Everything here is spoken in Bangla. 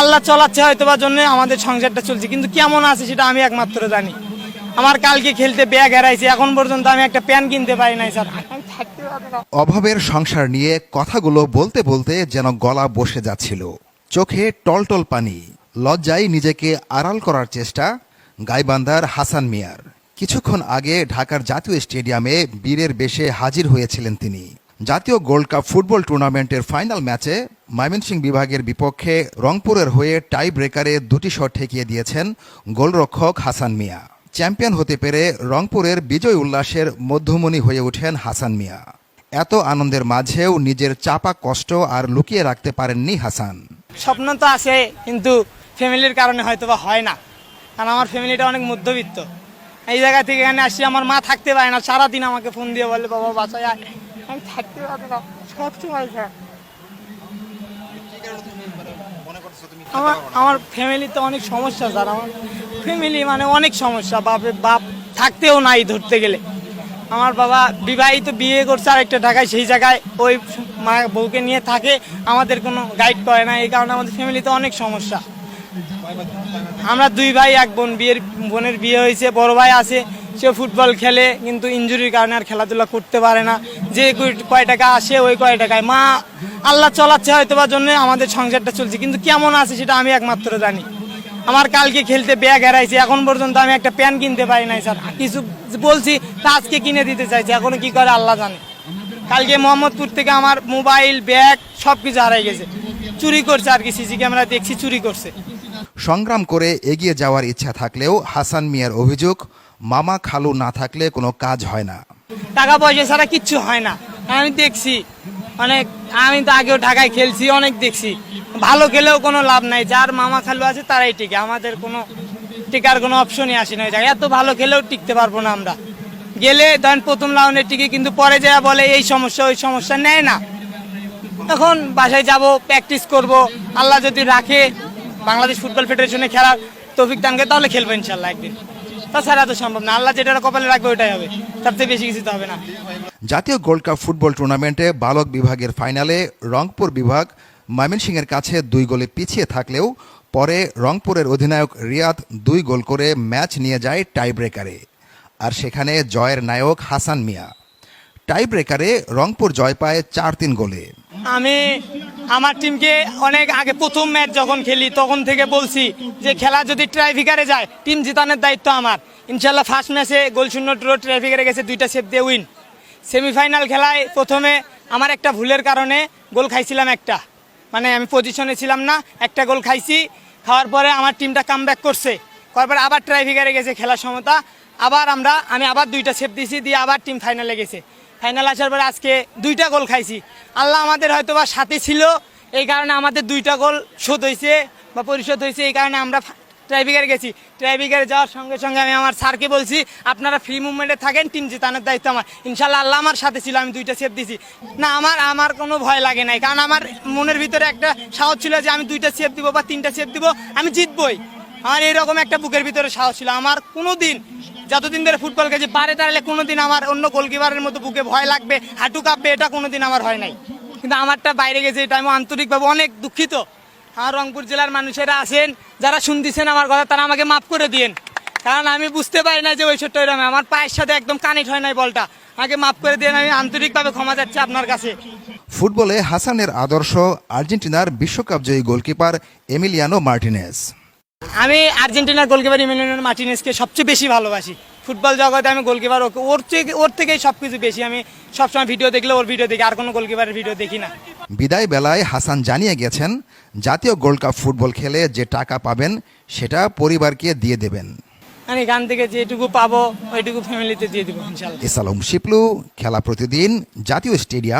আল্লাহ চলাচ্ছে হয়তো বা জন্য আমাদের সংসারটা চলছে, কিন্তু কেমন আছে সেটা আমি একমাত্র জানি। আমার কালকে খেলতে ব্যাগ হারাইছে, এখন পর্যন্ত আমি একটা প্যান কিনতে পারি নাই, স্যার। অভাবের সংসার নিয়ে কথাগুলো বলতে বলতে যেন গলা বসে যাচ্ছিল। চোখে টলটল পানি, লজ্জায় নিজেকে আড়াল করার চেষ্টা গাইবান্ধার হাসান মিয়ার। কিছুক্ষণ আগে ঢাকার জাতীয় স্টেডিয়ামে বীরের বেশে হাজির হয়েছিলেন তিনি। জাতীয় গোল্ড কাপ ফুটবল টুর্নামেন্টের ফাইনাল ম্যাচে ময়মনসিংহ বিভাগের বিপক্ষে রংপুরের হয়ে টাই ব্রেকারে দুটি শট ঠেকিয়ে দিয়েছেন গোলরক্ষক হাসান মিয়া। চ্যাম্পিয়ন হতে পেরে রংপুরের বিজয় উল্লাসের মধ্যমণি হয়ে ওঠেন হাসান মিয়া। এত আনন্দের মাঝেও নিজের চাপা কষ্ট আর লুকিয়ে রাখতে পারেননি হাসান। স্বপ্ন তো আছে, কিন্তু ফ্যামিলির কারণে হয়তো বা হয় না। কারণ আমার ফ্যামিলিটা অনেক মধ্যবিত্ত। এই জায়গা থেকে এখানে আসি, আমার মা থাকতে পারে না। সারাদিন আমাকে ফোন দিয়ে বলে, বাবা, বাসায় আমি থাকতে পারি না। সব সময় স্যার আমার আমার ফ্যামিলিতে অনেক সমস্যা স্যার আমার ফ্যামিলি মানে অনেক সমস্যা। বাপে বাপ থাকতেও নাই ধরতে গেলে। আমার বাবা বিবাহিত, বিয়ে করছে আর একটা ঢাকায়, সেই জায়গায় ওই মা বউকে নিয়ে থাকে, আমাদের কোনো গাইড করে না, এই কারণে আমাদের ফ্যামিলিতে অনেক সমস্যা। আমরা দুই ভাই, এক বোন, বিয়ের, বোনের বিয়ে হয়েছে, বড় ভাই আছে। সে ফুটবল খেলে কিন্তু ইনজুরির কারণে আর খেলাধুলা করতে পারে না। যে কয় টাকা আসে, ওই কয় টাকায়। মা, আল্লাহ চলাচ্ছে হয়তো বা জন্য আমাদের সংসারটা চলছে, কিন্তু কেমন আছে সেটা আমি একমাত্র জানি। আমার কালকে খেলতে ব্যাগ হারাইছে, এখন পর্যন্ত আমি একটা প্যান কিনতে পারি নাই, স্যার। কিছু বলছি, তা আজকে কিনে দিতে চাইছি, এখনও কি করে আল্লাহ জানে। কালকে মোহাম্মদপুর থেকে আমার মোবাইল ব্যাগ সব কিছু হারাই গেছে। চুরি করছে আর কি, সিসি ক্যামেরা দেখছি, চুরি করছে। সংগ্রাম করে এগিয়ে যাওয়ার ইচ্ছা থাকলেও হাসান মিয়ার অভিযোগ মামা খালু না থাকলে কোনো কাজ হয় না। টাকা পয়সা ছাড়া কিচ্ছু হয় না। আমি দেখছি, অনেক, আমি তো আগেও ঢাকায় খেলছি, অনেক দেখছি। ভালো খেলেও কোনো লাভ নাই, যার মামা খালু আছে তারাই টিকে। আমাদের কোনো টিকার কোনো অপশনই আসে না এত ভালো খেলেও টিকতে পারব না আমরা। গেলে ধরেন প্রথম রাউন্ডে টিকে, কিন্তু পরে যা বলে এই সমস্যা, ওই সমস্যা নেয় না। এখন বাসায় যাব প্র্যাকটিস করব। আল্লাহ যদি রাখে, বাংলাদেশ ফুটবল ফেডারেশনে খেলার তৌফিক দানকে তাহলে খেলব ইনশাল্লাহ একদিন। তাছাড়া তো সম্ভব না। আল্লাহ যেটা কপালে রাখবে ওইটাই হবে। তার থেকে বেশি কিছু তো হবে না। জাতীয় গোল্ড কাপ ফুটবল টুর্নামেন্টে বালক বিভাগের ফাইনালে রংপুর বিভাগ ময়মনসিংহের কাছে দুই গোলে পিছিয়ে থাকলেও পরে রংপুরের অধিনায়ক রিয়াদ দুই গোল করে ম্যাচ নিয়ে যায় টাই ব্রেকারে আর সেখানে জয়ের নায়ক হাসান মিয়া। টাই ব্রেকারে রংপুর জয় পায় চার তিন গোলে। আমি আমার টিমকে অনেক আগে প্রথম ম্যাচ যখন খেলি, তখন থেকে বলছি যে খেলা যদি ট্রাইফিকারে যায় টিম জিতানোর দায়িত্ব আমার। ইনশাল্লাহ ফার্স্ট ম্যাচে গোল শূন্য ড্র ট্রাইফিকারে গেছে, দুইটা সেভ দিয়ে উইন সেমিফাইনাল খেলায় প্রথমে আমার একটা ভুলের কারণে গোল খাইছিলাম একটা। মানে আমি পজিশনে ছিলাম না, একটা গোল খাইছি, খাওয়ার পরে আমার টিমটা কাম করছে। করার পরে আবার ট্রাইফিকারে গেছে খেলার সমতা। আবার আমরা, আমি আবার দুইটা সেভ দিয়েছি, দিয়ে আবার টিম ফাইনালে গেছে। ফাইনাল আসার পরে আজকে দুইটা গোল খাইছি। আল্লাহ আমাদের হয়তো বা সাথে ছিল, এই কারণে আমাদের দুইটা গোল শোধ হয়েছে বা পরিশোধ হয়েছে এই কারণে আমরা ট্রাইবিকারে গেছি। ট্রাইবিকারে যাওয়ার সঙ্গে সঙ্গে আমি আমার স্যারকে বলছি, আপনারা ফ্রি মুভমেন্টে থাকেন টিম জেতানোর দায়িত্ব আমার। ইনশাল্লাহ আল্লাহ আমার সাথে ছিল, আমি দুইটা সেভ দিছি। না, আমার আমার কোনো ভয় লাগে নাই, কারণ আমার মনের ভিতরে একটা সাহস ছিল যে আমি দুইটা সেভ দিব বা তিনটা সেভ দিব, আমি জিতবই। আমার এরকম একটা বুকের ভিতরে সাহস ছিল। আমার কোনো দিন যতদিন ধরে ফুটবল খেলছি, পারে দাঁড়ালে কোনোদিন আমার অন্য গোলকিপারের মতো বুকে ভয় লাগবে, হাঁটু কাঁপবে, এটা কোনোদিন আমার হয় নাই। কিন্তু আমারটা বাইরে গেছে, এটা আমি আন্তরিকভাবে অনেক দুঃখিত। আমার রংপুর জেলার মানুষেরা আছেন, যারা শুনতেছেন আমার কথা, তারা আমাকে মাফ করে দিয়েন। কারণ আমি বুঝতে পারি না যে ওই ছোট্ট এরকম আমার পায়ের সাথে একদম কানেক্ট হয় নাই বলটা। আমাকে মাফ করে দিয়েন, আমি আন্তরিকভাবে ক্ষমা যাচ্ছি আপনার কাছে। ফুটবলে হাসানের আদর্শ আর্জেন্টিনার বিশ্বকাপ জয়ী গোলকিপার এমিলিয়ানো মার্টিনেজ। আমি আর্জেন্টিনার গোলকিপার ইমিলিয়ানো মার্টিনেসকে সবচেয়ে বেশি ভালোবাসি। ফুটবল জগতে আমি গোলকিপার ওকে ওর থেকে ওর থেকেই সব কিছু বেশি। আমি সবসময় ভিডিও দেখলে ওর ভিডিও দেখি আর কোনো গোলকিপারের ভিডিও দেখি না। বিদায় বেলায় হাসান জানিয়ে গেছেন জাতীয় গোল্ড কাপ ফুটবল খেলে যে টাকা পাবেন সেটা পরিবারকে দিয়ে দেবেন। আমি গান থেকে যেটুকু পাবো ওইটুকু ফ্যামিলিতে দিয়ে দিব ইনশাল্লাহ। ইসালম শিপলু খেলা প্রতিদিন জাতীয় স্টেডিয়াম।